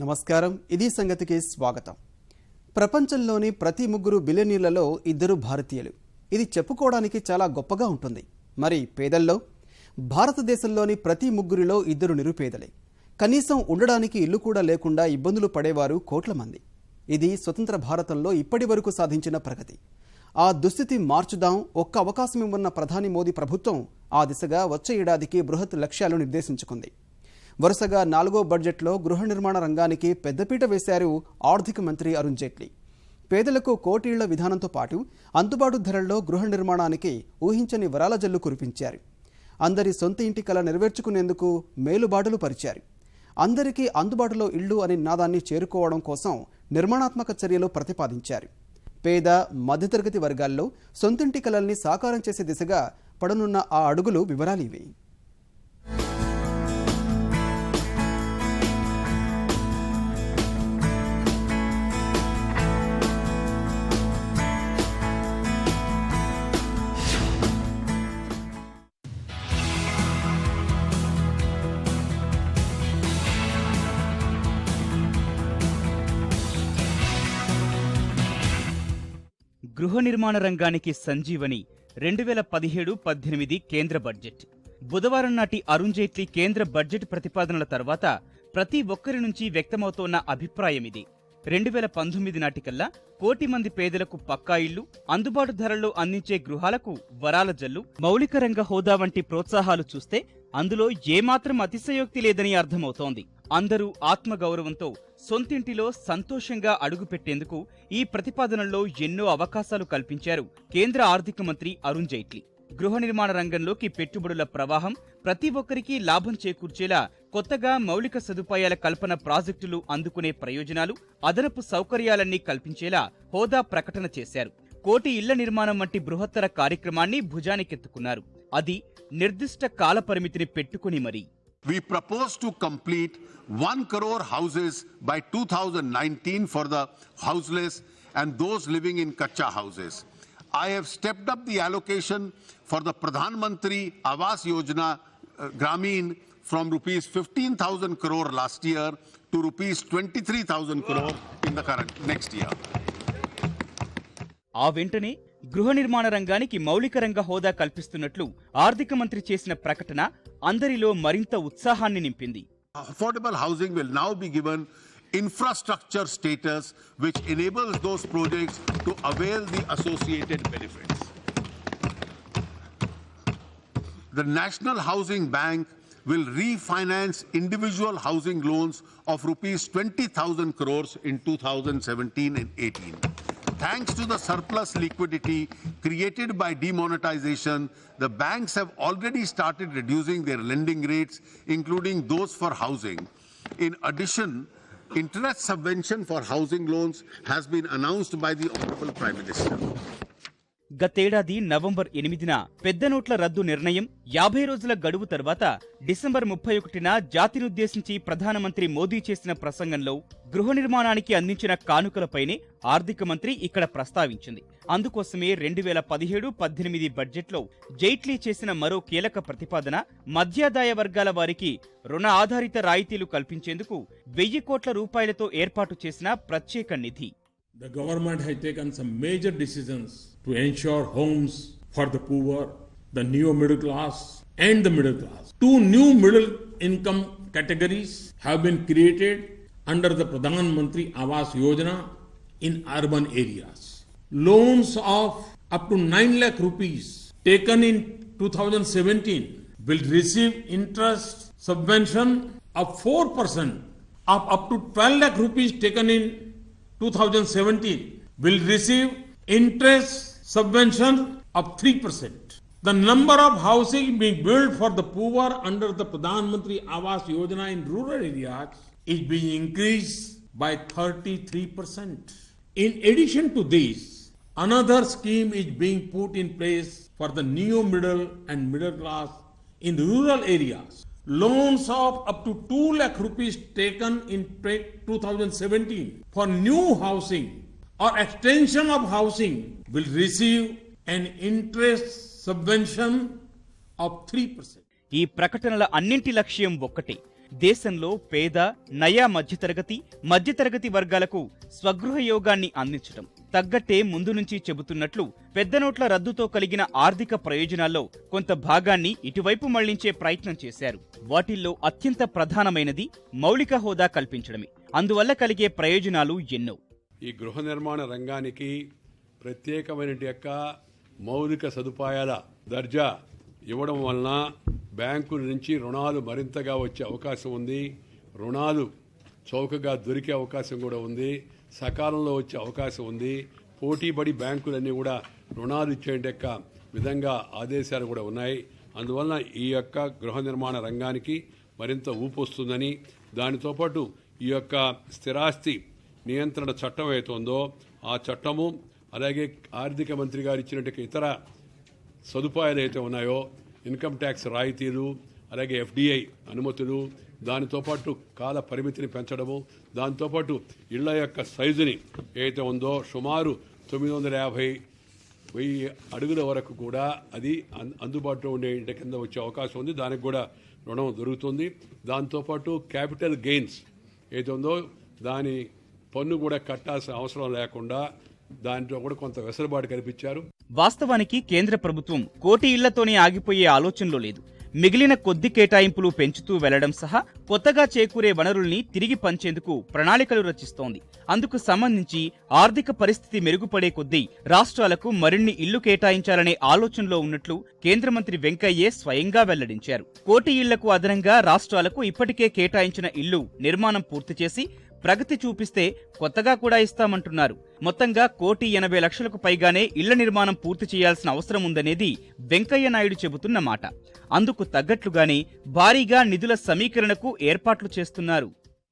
నమస్కారం. ఇది సంగతికి స్వాగతం. ప్రపంచంలోని ప్రతి ముగ్గురు బిలియనీర్లలో ఇద్దరు భారతీయులు. ఇది చెప్పుకోవడానికి చాలా గొప్పగా ఉంటుంది. మరి పేదల్లో? భారతదేశంలోని ప్రతి ముగ్గురిలో ఇద్దరు నిరుపేదలే. కనీసం ఉండడానికి ఇల్లు కూడా లేకుండా ఇబ్బందులు పడేవారు కోట్ల మంది. ఇది స్వతంత్ర భారతంలో ఇప్పటి వరకు సాధించిన ప్రగతి. ఆ దుస్థితి మార్చుదాం ఒక్క అవకాశం ఇవ్వన్న ప్రధాని మోదీ ప్రభుత్వం ఆ దిశగా వచ్చే ఏడాదికి బృహత్ లక్ష్యాలు నిర్దేశించుకుంది. వరుసగా నాలుగో బడ్జెట్లో గృహ నిర్మాణ రంగానికి పెద్దపీట వేశారు ఆర్థిక మంత్రి అరుణ్ జైట్లీ. పేదలకు కోటీళ్ళ విధానంతో పాటు అందుబాటు ధరల్లో గృహ నిర్మాణానికి ఊహించని వరాల జల్లు కురిపించారు. అందరి సొంత ఇంటి కల నెరవేర్చుకునేందుకు మేలుబాటులు పరిచారు. అందరికీ అందుబాటులో ఇళ్ళు అనే నినాదాన్ని చేరుకోవడం కోసం నిర్మాణాత్మక చర్యలు ప్రతిపాదించారు. పేద మధ్యతరగతి వర్గాల్లో సొంతింటి కలల్ని సాకారం చేసే దిశగా పడనున్న ఆ అడుగులు వివరాలు ఇవి. గృహ నిర్మాణ రంగానికి సంజీవని రెండు వేల పదిహేడు పద్దెనిమిది కేంద్ర బడ్జెట్. బుధవారం నాటి అరుణ్ జైట్లీ కేంద్ర బడ్జెట్ ప్రతిపాదనల తర్వాత ప్రతి ఒక్కరి నుంచి వ్యక్తమవుతోన్న అభిప్రాయం ఇది. రెండు వేల పంతొమ్మిది నాటికల్లా కోటి మంది పేదలకు పక్కా ఇళ్ళు అందుబాటు ధరల్లో అందించే గృహాలకు వరాల జల్లు మౌలిక రంగ హోదా వంటి ప్రోత్సాహాలు చూస్తే అందులో ఏమాత్రం అతిశయోక్తి లేదని అర్థమవుతోంది. అందరూ ఆత్మగౌరవంతో సొంతింటిలో సంతోషంగా అడుగుపెట్టేందుకు ఈ ప్రతిపాదనల్లో ఎన్నో అవకాశాలు కల్పించారు కేంద్ర ఆర్థిక మంత్రి అరుణ్ జైట్లీ. గృహ నిర్మాణ రంగంలోకి పెట్టుబడుల ప్రవాహం ప్రతి ఒక్కరికి లాభం చేకూర్చేలా కొత్తగా మౌలిక సదుపాయాల కల్పన ప్రాజెక్టులు అందుకునే ప్రయోజనాలు అదనపు సౌకర్యాలన్నీ కల్పించేలా హోదా ప్రకటన చేశారు. కోటి ఇళ్ళ నిర్మాణం వంటి బృహత్తర కార్యక్రమాన్ని భుజానికెత్తుకున్నారు. అది నిర్దిష్ట కాలపరిమితిని పెట్టుకుని మరీ. We propose to complete 1 crore houses by 2019 for the houseless and those living in kacha houses. I have stepped up the allocation for the Pradhan Mantri Awas Yojana uh, Gramin from rupees 15,000 crore last year to rupees 23,000 crore in the current next year. ఆ వెంటనే గృహ నిర్మాణ రంగానికి మౌలిక రంగ హోదా కల్పిస్తున్నట్లు ఆర్థిక మంత్రి చేసిన ప్రకటన అందరిలో మరింత ఉత్సాహాన్ని నింపింది. Affordable housing will now be given infrastructure status which enables those projects to avail the associated benefits the National Housing Bank will refinance individual housing loans of rupees twenty thousand crores in two thousand seventeen and eighteen Thanks to the surplus liquidity created by demonetization, the banks have already started reducing their lending rates, including those for housing. In addition, interest subvention for housing loans has been announced by the Honorable Prime Minister. గతేడాది November ఎనిమిదిన పెద్ద నోట్ల రద్దు నిర్ణయం యాభై రోజుల గడువు తర్వాత డిసెంబర్ ముప్పై ఒకటిన జాతినుద్దేశించి ప్రధానమంత్రి మోదీ చేసిన ప్రసంగంలో గృహ నిర్మాణానికి అందించిన కానుకలపైనే ఆర్థిక మంత్రి ఇక్కడ ప్రస్తావించింది. అందుకోసమే రెండు వేల పదిహేడు పద్దెనిమిది బడ్జెట్లో జైట్లీ చేసిన మరో కీలక ప్రతిపాదన మధ్యాదాయ వర్గాల వారికి రుణ ఆధారిత రాయితీలు కల్పించేందుకు వెయ్యి కోట్ల రూపాయలతో ఏర్పాటు చేసిన ప్రత్యేక నిధి. The government has taken some major decisions to ensure homes for the poor, the neo middle class, and the middle class. Two new middle income categories have been created under the Pradhan Mantri Awas Yojana in urban areas. Loans of up to 9 lakh rupees taken in 2017 will receive interest subvention of 4% of up to 12 lakh rupees taken in 2017 will receive interest subvention of 3%. The number of housing being built for the poor under the Pradhan Mantri Awas Yojana in rural areas is being increased by 33%. In addition to this, another scheme is being put in place for the neo middle and middle class in rural areas. Loans of up to 2 lakh rupees taken in 2017 for new housing or extension of housing will receive an interest subvention of 3%. ఈ ప్రకటనల అన్నింటి లక్ష్యం ఒక్కటే దేశంలో పేద నయా మధ్యతరగతి మధ్యతరగతి వర్గాలకు స్వగృహ యోగాన్ని అందించటం తగ్గట్టే ముందు నుంచి చెబుతున్నట్లు పెద్ద నోట్ల రద్దుతో కలిగిన ఆర్థిక ప్రయోజనాల్లో కొంత భాగాన్ని ఇటువైపు మళ్ళించే ప్రయత్నం చేశారు. వాటిల్లో అత్యంత ప్రధానమైనది మౌలిక హోదా కల్పించడమే. అందువల్ల కలిగే ప్రయోజనాలు ఎన్నో. ఈ గృహ నిర్మాణ రంగానికి ప్రత్యేకమైన యొక్క మౌలిక సదుపాయాల దర్జా ఇవ్వడం వలన బ్యాంకుల నుంచి రుణాలు మరింతగా వచ్చే అవకాశం ఉంది. రుణాలు చౌకగా దొరికే అవకాశం కూడా ఉంది. సకాలంలో వచ్చే అవకాశం ఉంది. పోటీపడి బ్యాంకులన్నీ కూడా రుణాలు ఇచ్చే యొక్క విధంగా ఆదేశాలు కూడా ఉన్నాయి. అందువలన ఈ యొక్క గృహ నిర్మాణ రంగానికి మరింత ఊపు వస్తుందని దానితో పాటు ఈ యొక్క స్థిరాస్తి నియంత్రణ చట్టం అవుతుందో ఆ చట్టము అలాగే ఆర్థిక మంత్రి గారు ఇచ్చినట్టు ఇతర సదుపాయాలు అయితే ఉన్నాయో ఇన్కమ్ ట్యాక్స్ రాయితీలు అలాగే ఎఫ్డిఐ అనుమతులు దానితో పాటు కాల పరిమితిని పెంచడము దాంతోపాటు ఇళ్ళ యొక్క సైజుని ఏదైతే ఉందో సుమారు తొమ్మిది వందల యాభై వెయ్యి అడుగుల వరకు కూడా అది అందుబాటులో ఉండే ఇంటి కింద వచ్చే అవకాశం ఉంది. దానికి కూడా రుణం దొరుకుతుంది. దాంతోపాటు క్యాపిటల్ గెయిన్స్ ఏదైతే ఉందో దాని పన్ను కూడా కట్టాల్సిన అవసరం లేకుండా దాంట్లో కూడా కొంత వెసులుబాటు కల్పించారు. వాస్తవానికి కేంద్ర ప్రభుత్వం కోటి ఇళ్ళతోనే ఆగిపోయే ఆలోచనలో లేదు. మిగిలిన కొద్ది కేటాయింపులు పెంచుతూ వెళ్ళడం సహా కొత్తగా చేకూరే వనరుల్ని తిరిగి పంచేందుకు ప్రణాళికలు రచిస్తోంది. అందుకు సంబంధించి ఆర్థిక పరిస్థితి మెరుగుపడే కొద్దీ రాష్ట్రాలకు మరిన్ని ఇళ్ళు కేటాయించాలనే ఆలోచనలో ఉన్నట్లు కేంద్ర మంత్రి వెంకయ్యే స్వయంగా వెల్లడించారు. కోటి ఇళ్ళకు అదనంగా రాష్ట్రాలకు ఇప్పటికే కేటాయించిన ఇళ్ళు నిర్మాణం పూర్తి చేసి ప్రగతి చూపిస్తే కొత్తగా కూడా ఇస్తామంటున్నారు. మొత్తంగా కోటి ఎనభై లక్షలకు పైగానే ఇళ్ళ నిర్మాణం పూర్తి చేయాల్సిన అవసరం ఉందనేది వెంకయ్య నాయుడు చెబుతున్న మాట. అందుకు తగ్గట్లుగానే భారీగా నిధుల సమీకరణకు ఏర్పాట్లు చేస్తున్నారు.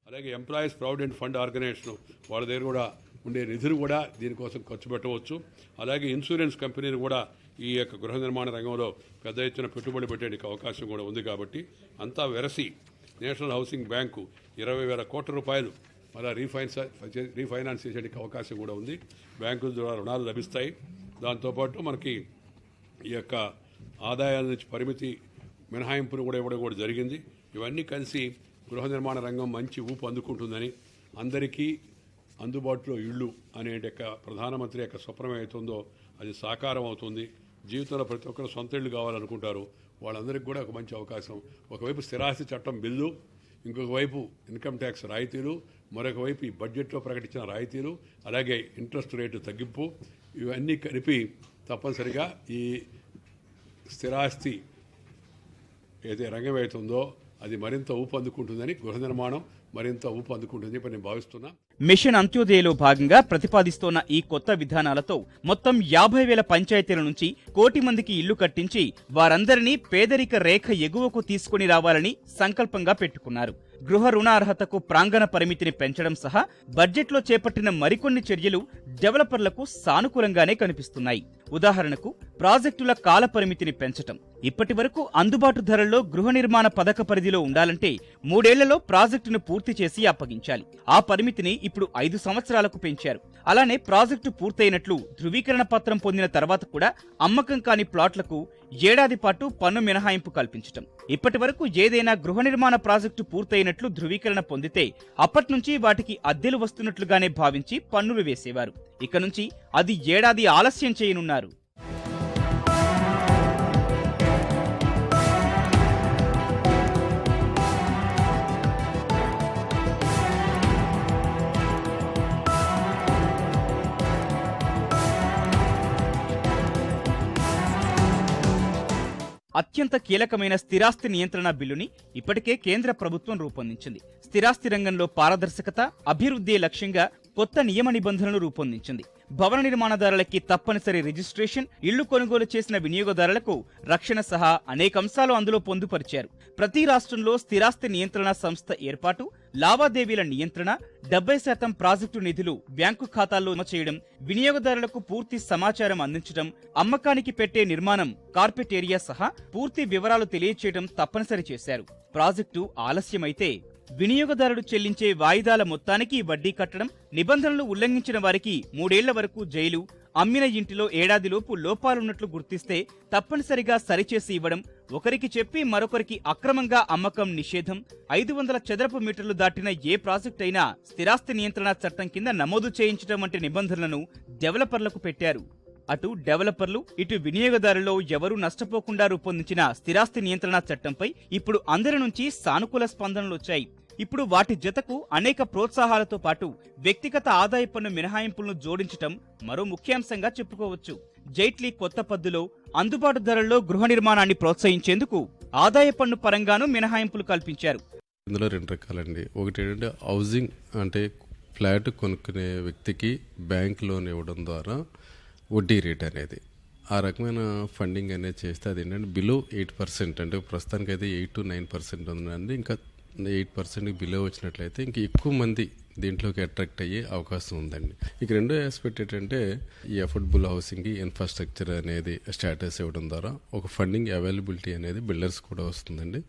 అలాగే ఎంప్లాయీస్ ప్రావిడెంట్ ఫండ్ ఆర్గనైజేషన్ వాళ్ళ దగ్గర కూడా ఉండే నిధులు కూడా దీనికోసం ఖర్చు పెట్టవచ్చు. అలాగే ఇన్సూరెన్స్ కంపెనీలు కూడా ఈ యొక్క గృహ నిర్మాణ రంగంలో పెద్ద ఎత్తున పెట్టుబడి పెట్టడానికి అవకాశం కూడా ఉంది కాబట్టి అంతా వెరసి నేషనల్ హౌసింగ్ బ్యాంకు ఇరవై వేల కోట్ల రూపాయలు మళ్ళీ రీఫైన్స్ రీఫైనాన్స్ చేసేందుకు అవకాశం కూడా ఉంది. బ్యాంకుల ద్వారా రుణాలు లభిస్తాయి. దాంతోపాటు మనకి ఈ యొక్క ఆదాయాల నుంచి పరిమితి మినహాయింపును కూడా ఇవ్వడం కూడా జరిగింది. ఇవన్నీ కలిసి గృహ నిర్మాణ రంగం మంచి ఊపు అందుకుంటుందని అందరికీ అందుబాటులో ఇళ్ళు అనే యొక్క ప్రధానమంత్రి యొక్క స్వప్నం అవుతుందో అది సాకారం అవుతుంది. జీవితంలో ప్రతి ఒక్కరు సొంత ఇళ్ళు కావాలనుకుంటారు. వాళ్ళందరికీ కూడా ఒక మంచి అవకాశం. ఒకవైపు స్థిరాస్తి చట్టం బిల్లు ఇంకొక వైపు ఇన్కమ్ ట్యాక్స్ రాయితీలు మరొక వైపు ఈ బడ్జెట్లో ప్రకటించిన రాయితీలు అలాగే ఇంట్రెస్ట్ రేటు తగ్గింపు ఇవన్నీ కలిపి తప్పనిసరిగా ఈ స్థిరాస్తి ఏదైతే రంగం అవుతుందో అది మరింత ఊపందుకుంటుందని గృహ నిర్మాణం మరింత ఊపందుకుంటుందని చెప్పి నేను భావిస్తున్నా. మిషన్ అంత్యోదయలో భాగంగా ప్రతిపాదిస్తోన్న ఈ కొత్త విధానాలతో మొత్తం యాభై వేల పంచాయతీల నుంచి కోటి మందికి ఇల్లు కట్టించి వారందరినీ పేదరిక రేఖ ఎగువకు తీసుకుని రావాలని సంకల్పంగా పెట్టుకున్నారు. గృహ రుణార్హతకు ప్రాంగణ పరిమితిని పెంచడం సహా బడ్జెట్లో చేపట్టిన మరికొన్ని చర్యలు డెవలపర్లకు సానుకూలంగానే కనిపిస్తున్నాయి. ఉదాహరణకు ప్రాజెక్టుల కాల పరిమితిని పెంచటం. ఇప్పటి వరకు అందుబాటు ధరల్లో గృహ నిర్మాణ పథక పరిధిలో ఉండాలంటే మూడేళ్ళలో ప్రాజెక్టును పూర్తి చేసి అప్పగించాలి. ఆ పరిమితిని ఇప్పుడు ఐదు సంవత్సరాలకు పెంచారు. అలానే ప్రాజెక్టు పూర్తయినట్లు ధృవీకరణ పత్రం పొందిన తర్వాత కూడా అమ్మకం కాని ప్లాట్లకు ఏడాది పాటు పన్ను మినహాయింపు కల్పించటం. ఇప్పటి వరకు ఏదైనా గృహ నిర్మాణ ప్రాజెక్టు పూర్తయినట్లు ధృవీకరణ పొందితే అప్పట్నుంచి వాటికి అద్దెలు వస్తున్నట్లుగానే భావించి పన్నులు వేసేవారు. ఇక నుంచి అది ఏడాది ఆలస్యం చేయనున్నారు. అత్యంత కీలకమైన స్థిరాస్తి నియంత్రణ బిల్లుని ఇప్పటికే కేంద్ర ప్రభుత్వం రూపొందించింది. స్థిరాస్తి రంగంలో పారదర్శకత అభివృద్ధి లక్ష్యంగా కొత్త నియమ నిబంధనలు రూపొందించింది. భవన నిర్మాణదారులకి తప్పనిసరి రిజిస్ట్రేషన్ ఇళ్ళు కొనుగోలు చేసిన వినియోగదారులకు రక్షణ సహా అనేక అంశాలు అందులో పొందుపరిచారు. ప్రతి రాష్ట్రంలో స్థిరాస్తి నియంత్రణ సంస్థ ఏర్పాటు లావాదేవీల నియంత్రణ డెబ్బై శాతం ప్రాజెక్టు నిధులు బ్యాంకు ఖాతాల్లో జమ చేయడం వినియోగదారులకు పూర్తి సమాచారం అందించడం అమ్మకానికి పెట్టే నిర్మాణం కార్పెట్ ఏరియా సహా పూర్తి వివరాలు తెలియచేయడం తప్పనిసరి చేశారు. ప్రాజెక్టు ఆలస్యమైతే వినియోగదారుడు చెల్లించే వాయిదాల మొత్తానికి వడ్డీ కట్టడం నిబంధనలు ఉల్లంఘించిన వారికి మూడేళ్ళ వరకు జైలు అమ్మిన ఇంటిలో ఏడాదిలోపు లోపాలున్నట్లు గుర్తిస్తే తప్పనిసరిగా సరిచేసి ఇవ్వడం ఒకరికి చెప్పి మరొకరికి అక్రమంగా అమ్మకం నిషేధం ఐదు వందల చదరపు మీటర్లు దాటిన ఏ ప్రాజెక్ట్ అయినా స్థిరాస్తి నియంత్రణ చట్టం కింద నమోదు చేయించడం వంటి నిబంధనలను డెవలపర్లకు పెట్టారు. అటు డెవలపర్లు ఇటు వినియోగదారులో ఎవరూ నష్టపోకుండా రూపొందించిన స్థిరాస్తి నియంత్రణ చట్టంపై ఇప్పుడు అందరి నుంచి సానుకూల స్పందనలు వచ్చాయి ఇప్పుడు వాటి జతకు అనేక ప్రోత్సాహాలతో పాటు వ్యక్తిగత ఆదాయ పన్ను మినహాయింపులను జోడించటం మరో ముఖ్యాంశంగా చెప్పుకోవచ్చు. జైట్లీ కొత్త పద్దులో అందుబాటు ధరల్లో గృహ నిర్మాణాన్ని ప్రోత్సహించేందుకు ఆదాయ పన్ను పరంగానూ మినహాయింపులు కల్పించారు. ఇందులో రెండు రకాలండి. ఒకటి ఏంటంటే హౌసింగ్ అంటే ఫ్లాట్ కొనుక్కునే వ్యక్తికి బ్యాంక్ లోన్ ఇవ్వడం ద్వారా వడ్డీ రేట్ అనేది. ఆ రకమైన ఫండింగ్ అనేది చేస్తే అది ఏంటంటే బిలో ఎయిట్ పర్సెంట్ అంటే ప్రస్తుతానికి అయితే ఎయిట్ టు నైన్ పర్సెంట్ ఉందండి. ఇంకా ఎయిట్ పర్సెంట్కి బిలో వచ్చినట్లయితే ఇంక ఎక్కువ మంది దీంట్లోకి అట్రాక్ట్ అయ్యే అవకాశం ఉందండి. ఇక రెండో ఆస్పెక్ట్ ఏంటంటే ఈ అఫోర్డబుల్ హౌసింగ్కి ఇన్ఫ్రాస్ట్రక్చర్ అనేది స్టాటస్ ఇవ్వడం ద్వారా ఒక ఫండింగ్ అవైలబిలిటీ అనేది బిల్డర్స్ కూడా వస్తుందండి.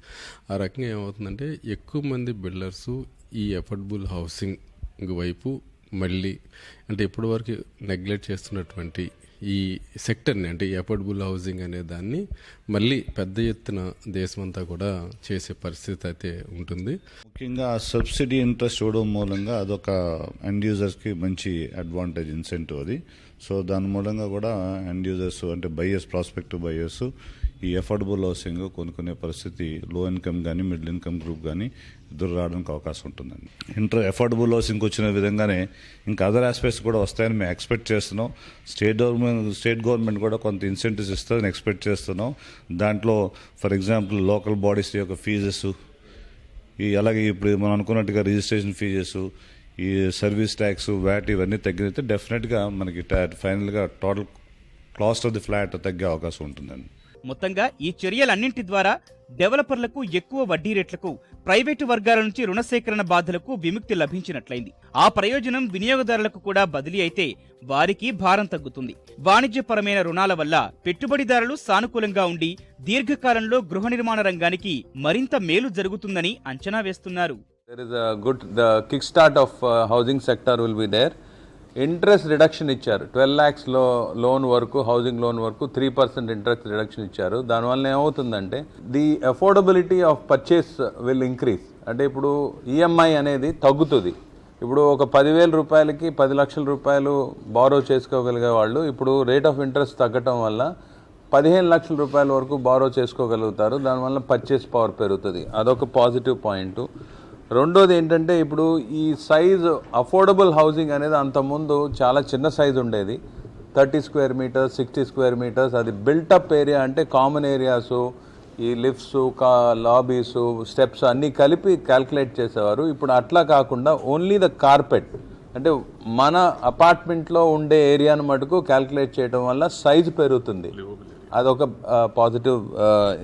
ఆ రకంగా ఏమవుతుందంటే ఎక్కువ మంది బిల్డర్స్ ఈ అఫోర్డబుల్ హౌసింగ్ వైపు మళ్ళీ అంటే ఇప్పటి వరకు నెగ్లెక్ట్ చేస్తున్నటువంటి ఈ సెక్టర్ని అంటే ఈ అఫోర్డబుల్ హౌసింగ్ అనే దాన్ని మళ్ళీ పెద్ద ఎత్తున దేశమంతా కూడా చేసే పరిస్థితి అయితే ఉంటుంది. ముఖ్యంగా సబ్సిడీ ఇంట్రెస్ట్ ఇవ్వడం మూలంగా అదొక ఎండ్ యూజర్స్కి మంచి అడ్వాంటేజ్ ఇన్సెంటివ్ అది. సో దాని మూలంగా కూడా ఎండ్ యూజర్స్ అంటే బయర్స్ ప్రాస్పెక్టివ్ బయర్స్ ఈ అఫోర్డబుల్ హౌసింగ్ కొనుక్కునే పరిస్థితి లో ఇన్కమ్ కానీ మిడిల్ ఇన్కమ్ గ్రూప్ కానీ ఎదురు రావడానికి అవకాశం ఉంటుందండి. ఇంటర్ అఫోర్డబుల్ హౌసింగ్ వచ్చిన విధంగానే ఇంకా అదర్ ఆస్పెక్ట్స్ కూడా వస్తాయని మేము ఎక్స్పెక్ట్ చేస్తున్నాం. స్టేట్ గవర్నమెంట్ స్టేట్ గవర్నమెంట్ కూడా కొంత ఇన్సెంటివ్స్ ఇస్తుందని ఎక్స్పెక్ట్ చేస్తున్నాం. దాంట్లో ఫర్ ఎగ్జాంపుల్ లోకల్ బాడీస్ యొక్క ఫీజెస్ ఈ అలాగే ఇప్పుడు మనం అనుకున్నట్టుగా రిజిస్ట్రేషన్ ఫీజెస్ ఈ సర్వీస్ ట్యాక్స్ వ్యాట్ ఇవన్నీ తగ్గితే డెఫినెట్గా మనకి ఫైనల్గా total cost of the flat తగ్గే అవకాశం ఉంటుందండి. మొత్తంగా ఈ చర్యలన్నింటి ద్వారా డెవలపర్లకు ఎక్కువ వడ్డీ రేట్లకు ప్రైవేటు వర్గాల నుంచి రుణ సేకరణ బాధలకు విముక్తి లభించినట్లయింది. ఆ ప్రయోజనం వినియోగదారులకు కూడా బదిలీ అయితే వారికి భారం తగ్గుతుంది. వాణిజ్యపరమైన రుణాల వల్ల పెట్టుబడిదారులు సానుకూలంగా ఉండి దీర్ఘకాలంలో గృహ నిర్మాణ రంగానికి మరింత మేలు జరుగుతుందని అంచనా వేస్తున్నారు. There is a good, the kickstart of uh, housing sector will be there. Interest reduction ఇచ్చారు. ట్వెల్వ్ ల్యాక్స్లో లోన్ వరకు హౌసింగ్ లోన్ వరకు త్రీ పర్సెంట్ ఇంట్రెస్ట్ రిడక్షన్ ఇచ్చారు. దానివల్ల ఏమవుతుందంటే the affordability of purchase will increase అంటే ఇప్పుడు ఈఎంఐ అనేది తగ్గుతుంది. ఇప్పుడు ఒక పదివేల రూపాయలకి పది లక్షల రూపాయలు బారో చేసుకోగలిగే వాళ్ళు ఇప్పుడు రేట్ ఆఫ్ ఇంట్రెస్ట్ తగ్గటం వల్ల పదిహేను లక్షల రూపాయల వరకు బారో చేసుకోగలుగుతారు. దానివల్ల పర్చేస్ పవర్ పెరుగుతుంది. అదొక పాజిటివ్ పాయింట్. రెండోది ఏంటంటే ఇప్పుడు ఈ సైజ్ అఫోర్డబుల్ హౌసింగ్ అనేది అంతకుముందు చాలా చిన్న సైజ్ ఉండేది. Thirty square meters sixty square meters అది బిల్టప్ ఏరియా అంటే కామన్ ఏరియాస్ ఈ లిఫ్ట్స్ కా లాబీస్ స్టెప్స్ అన్నీ కలిపి క్యాల్కులేట్ చేసేవారు. ఇప్పుడు అట్లా కాకుండా ఓన్లీ ద కార్పెట్ అంటే మన అపార్ట్మెంట్లో ఉండే ఏరియాను మటుకు క్యాల్కులేట్ చేయడం వల్ల సైజ్ పెరుగుతుంది. అదొక పాజిటివ్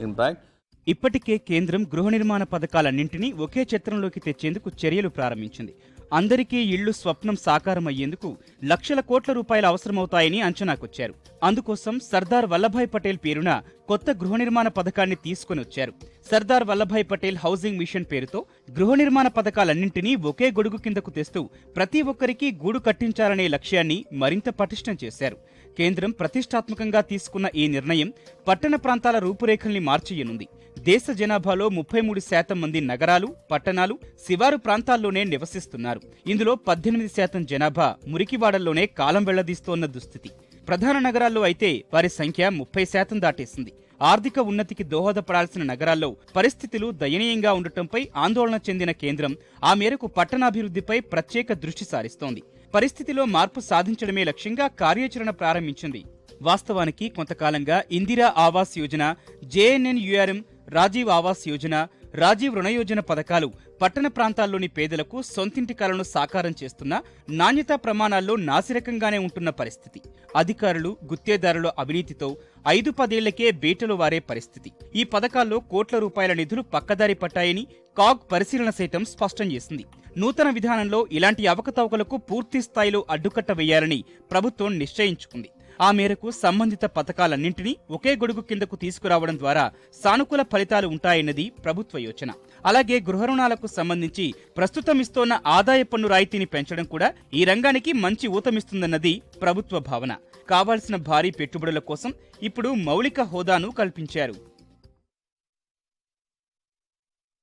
ఇంపాక్ట్ ఇప్పటికే కేంద్రం గృహ నిర్మాణ పథకాలన్నింటినీ ఒకే చిత్రంలోకి తెచ్చేందుకు చర్యలు ప్రారంభించింది. అందరికీ ఇళ్ళు స్వప్నం సాకారం అయ్యేందుకు లక్షల కోట్ల రూపాయలు అవసరమవుతాయని అంచనాకొచ్చారు. అందుకోసం సర్దార్ వల్లభాయ్ పటేల్ పేరున కొత్త గృహ నిర్మాణ పథకాన్ని తీసుకుని వచ్చారు. సర్దార్ వల్లభాయ్ పటేల్ హౌసింగ్ మిషన్ పేరుతో గృహ నిర్మాణ పథకాలన్నింటినీ ఒకే గొడుగు కిందకు తెస్తూ ప్రతి ఒక్కరికి గూడు కట్టించాలనే లక్ష్యాన్ని మరింత పటిష్టం చేశారు. కేంద్రం ప్రతిష్టాత్మకంగా తీసుకున్న ఈ నిర్ణయం పట్టణ ప్రాంతాల రూపురేఖల్ని మార్చేయనుంది. దేశ జనాభాలో ముప్పై మూడు శాతం మంది నగరాలు పట్టణాలు శివారు ప్రాంతాల్లోనే నివసిస్తున్నారు. ఇందులో పద్దెనిమిది శాతం జనాభా మురికివాడల్లోనే కాలం వెళ్ళదీస్తోన్న దుస్థితి. ప్రధాన నగరాల్లో అయితే వారి సంఖ్య ముప్పై శాతం దాటేసింది. ఆర్థిక ఉన్నతికి దోహదపడాల్సిన నగరాల్లో పరిస్థితులు దయనీయంగా ఉండటంపై ఆందోళన చెందిన కేంద్రం ఆ మేరకు పట్టణాభివృద్ధిపై ప్రత్యేక దృష్టి సారిస్తోంది. పరిస్థితిలో మార్పు సాధించడమే లక్ష్యంగా కార్యాచరణ ప్రారంభించింది. వాస్తవానికి కొంతకాలంగా ఇందిరా ఆవాస్ యోజన జేఎన్ఎన్యుఆర్ఎం రాజీవ్ ఆవాస్ యోజన రాజీవ్ రుణ యోజన పథకాలు పట్టణ ప్రాంతాల్లోని పేదలకు సొంతింటి కలను సాకారం చేస్తున్న నాణ్యతా ప్రమాణాల్లో నాసిరకంగానే ఉంటున్న పరిస్థితి. అధికారులు గుత్తేదారుల అవినీతితో ఐదు పదేళ్ళకే బీటలు వారే పరిస్థితి. ఈ పథకాల్లో కోట్ల రూపాయల నిధులు పక్కదారి పట్టాయని కాగ్ పరిశీలన సైతం స్పష్టం చేసింది. నూతన విధానంలో ఇలాంటి అవకతవకలకు పూర్తి స్థాయిలో అడ్డుకట్ట వేయాలని ప్రభుత్వం నిశ్చయించుకుంది. ఆ మేరకు సంబంధిత పథకాలన్నింటినీ ఒకే గొడుగు కిందకు తీసుకురావడం ద్వారా సానుకూల ఫలితాలు ఉంటాయన్నది ప్రభుత్వ యోచన. అలాగే గృహ రుణాలకు సంబంధించి ప్రస్తుతం ఇస్తోన్న ఆదాయ పన్ను రాయితీని పెంచడం కూడా ఈ రంగానికి మంచి ఊతమిస్తుందన్నది ప్రభుత్వ భావన. కావాల్సిన భారీ పెట్టుబడుల కోసం ఇప్పుడు మౌలిక హోదాను కల్పించారు.